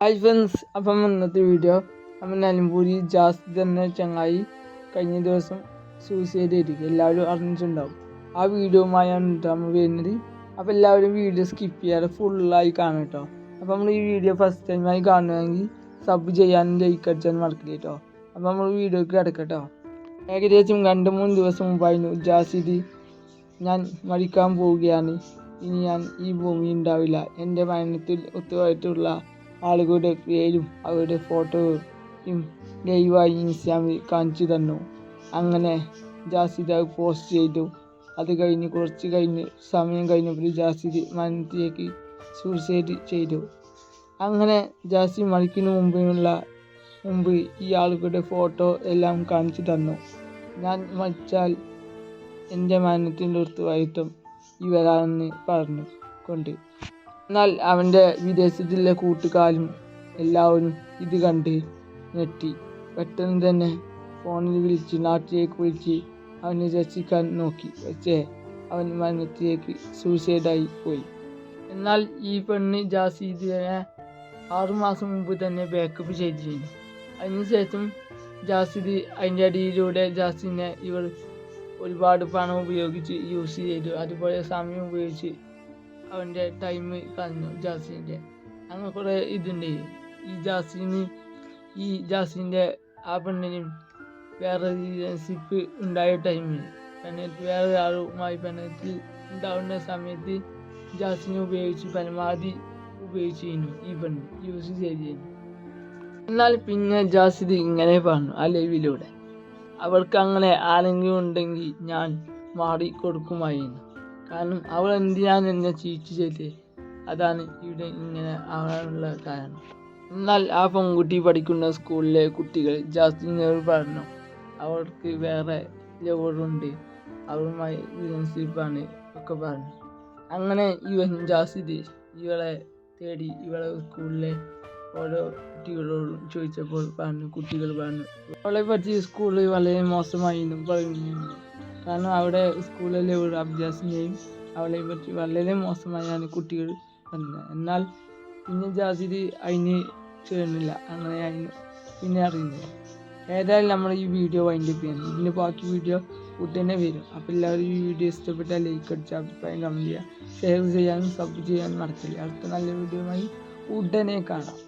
Hi friends അപ്പം ഇന്നത്തെ video നമ്മൾ നിലമ്പൂരി ജാസ്തി എന്ന ചങ്ങായി കഴിഞ്ഞ ദിവസം സൂസൈഡ് ചെയ്തിരിക്കും എല്ലാവരും അറിഞ്ഞിട്ടുണ്ടാവും. ആ വീഡിയോയുമായാണ് നമ്മൾ വരുന്നത്. അപ്പോൾ എല്ലാവരും വീഡിയോ സ്കിപ്പ് ചെയ്യാതെ ഫുള്ളായി കാണും കേട്ടോ അപ്പോൾ നമ്മൾ ഈ വീഡിയോ ഫസ്റ്റ് ടൈമായി കാണുകയാണെങ്കിൽ സബ് ചെയ്യാനും ലൈക്ക് അടിച്ചാലും മറക്കില്ല കേട്ടോ അപ്പോൾ നമ്മൾ വീഡിയോക്ക് കിടക്കട്ടോ ഏകദേശം രണ്ട് മൂന്ന് ദിവസം മുമ്പായിരുന്നു ജാസിദി ഞാൻ മരിക്കാൻ പോവുകയാണ്. ഇനി ഞാൻ ഈ ഭൂമി ഉണ്ടാവില്ല. എന്റെ മരണത്തിൽ ഒത്തുമായിട്ടുള്ള ആളുകളുടെ പേരും അവരുടെ ഫോട്ടോയും ലൈവായി ഇൻസ്റ്റാമിൽ കാണിച്ചു തന്നു. അങ്ങനെ ജാസിദ് അത് പോസ്റ്റ് ചെയ്തു. അത് കഴിഞ്ഞ് കുറച്ച് കഴിഞ്ഞ് സമയം കഴിഞ്ഞപ്പോൾ ജാസിദ് മരണത്തിലേക്ക് സൂസൈഡ് ചെയ്തു. അങ്ങനെ ജാസി മരിക്കുന്നതിന് മുമ്പിനുള്ള മുമ്പ് ഈ ആളുകളുടെ ഫോട്ടോ എല്ലാം കാണിച്ചു തന്നു. ഞാൻ മരിച്ചാൽ എന്റെ മരണത്തിന്റെ ഉത്തരവാദിത്വം ഇവരാണെന്ന് പറഞ്ഞു കൊണ്ട് എന്നാൽ അവന്റെ വിദേശത്തുള്ള കൂട്ടുകാരും എല്ലാവരും ഇത് കണ്ട് ഞെട്ടി. പെട്ടെന്ന് തന്നെ ഫോണിൽ വിളിച്ച് നാട്ടിലേക്ക് വിളിച്ച് അവനെ രക്ഷിക്കാൻ നോക്കി. പക്ഷേ അവൻ മരണത്തിലേക്ക് സൂസൈഡായി പോയി. എന്നാൽ ഈ പെണ്ണ് ജാസീദിനെ ആറുമാസം മുമ്പ് തന്നെ ബാക്കപ്പ് ചെയ്തിരുന്നു. അതിനുശേഷം ജാസിദ് അതിന്റെ അടിയിലൂടെ ജാസിനെ ഇവർ ഒരുപാട് പണം ഉപയോഗിച്ച് യൂസ് ചെയ്തു. അതുപോലെ സമയം ഉപയോഗിച്ച് അവന്റെ ടൈം കളഞ്ഞു ജാസിന്റെ അങ്ങനെ കുറേ ഇതുണ്ട്. ഈ ജാസിന് ഈ ജാസിന്റെ ആ പെണ്ണിനും വേറെ റിലേഷൻഷിപ്പ് ഉണ്ടായ ടൈമിൽ പെണ്ണത്ത് വേറെ ഒരാളുമായി പെണ്ണത്തിൽ ഉണ്ടാവുന്ന സമയത്ത് ജാസിനെ ഉപയോഗിച്ച് പരമാവധി ഉപയോഗിച്ചിരുന്നു ഈ പെണ്ണ്. യൂസ് ചെയ്തിരുന്നു. എന്നാൽ പിന്നെ ജാസിദ് ഇങ്ങനെ പറഞ്ഞു ആ ലൈവിലൂടെ അവൾക്ക് അങ്ങനെ ആരെങ്കിലും ഉണ്ടെങ്കിൽ ഞാൻ മാറി കൊടുക്കുമായിരുന്നു കാരണം അവൾ എന്തിനാണ് എന്നെ ചീറ്റ് ചെയ്തത് അതാണ് ഇവിടെ ഇങ്ങനെ ആവാനുള്ള കാരണം. എന്നാൽ ആ പെൺകുട്ടി പഠിക്കുന്ന സ്കൂളിലെ കുട്ടികൾ ജാസ്തിനോട് പറഞ്ഞു അവൾക്ക് വേറെ ലവറുണ്ട് അവളുമായി റിലേഷൻഷിപ്പാണ് ഒക്കെ പറഞ്ഞു. അങ്ങനെ ഇവൻ ജാസിദ് ഇവളെ തേടി ഇവളെ സ്കൂളിലെ ഓരോ കുട്ടികളോടും ചോദിച്ചപ്പോൾ പറഞ്ഞു കുട്ടികൾ പറഞ്ഞു അവളെ പറ്റി സ്കൂളിൽ വളരെ മോശമായി എന്നും പറയുന്നു കാരണം അവിടെ സ്കൂളിലെ ഒരു അഭ്യാസിനെയും അവളെ പറ്റി വളരെ മോശമായാണ് കുട്ടികൾ പറഞ്ഞത് എന്നാൽ പിന്നെ ജാസിദ് അതിന് ചേർന്നില്ല അങ്ങനെ അതിന് പിന്നെ അറിയുന്നില്ല. ഏതായാലും നമ്മൾ ഈ വീഡിയോ വൈൻഡ് അപ്പ് ചെയ്യുന്നത് ഇതിന്റെ ബാക്കി വീഡിയോ ഉടനെ വരും. അപ്പോൾ എല്ലാവരും ഈ വീഡിയോ ഇഷ്ടപ്പെട്ടാൽ ലൈക്ക് അടിച്ച് അഭിപ്രായം കമന്റ് ചെയ്യുക. ഷെയർ ചെയ്യാനും സബ് ചെയ്യാനും മറക്കില്ല. അടുത്ത നല്ല വീഡിയോയുമായി ഉടനെ കാണാം.